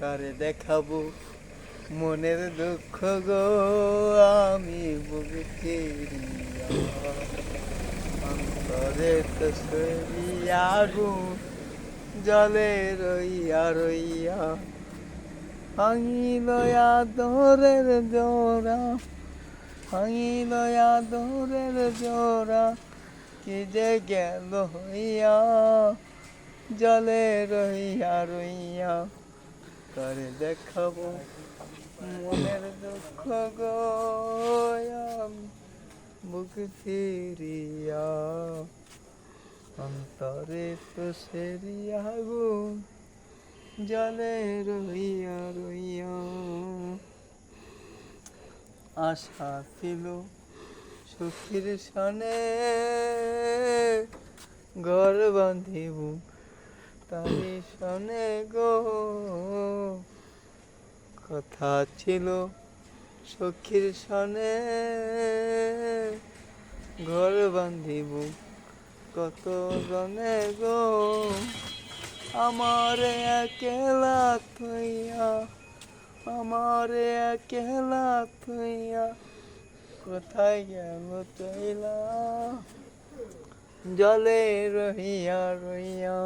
কারে দেখাবো মনের দুঃখ গো, আমি বুঝি অন্তরে তো আগুন, জলে রইয়া রইয়া। ভাঙিল আদরের জোড়া, ভাঙিল আদরের জোড়া। কি যে গেল হইয়া, জলে রইয়া রইয়া। করে দেখাবো। মনের দুঃখ গো বুক ফিরিয়া, অন্তরে তো সেরিয়া গো, জলে রইয়া রইয়া আশা ছিল সুখীর সনে ঘর বাঁধিব। তারি সনে গো। কথা ছিল সখীর সনে। ঘর বান্ধিব কত জনে গো? আমার একলা থইয়া, আমার একলা থইয়া কোথায় গেল তৈলা? জলে রহিয়া রহিয়া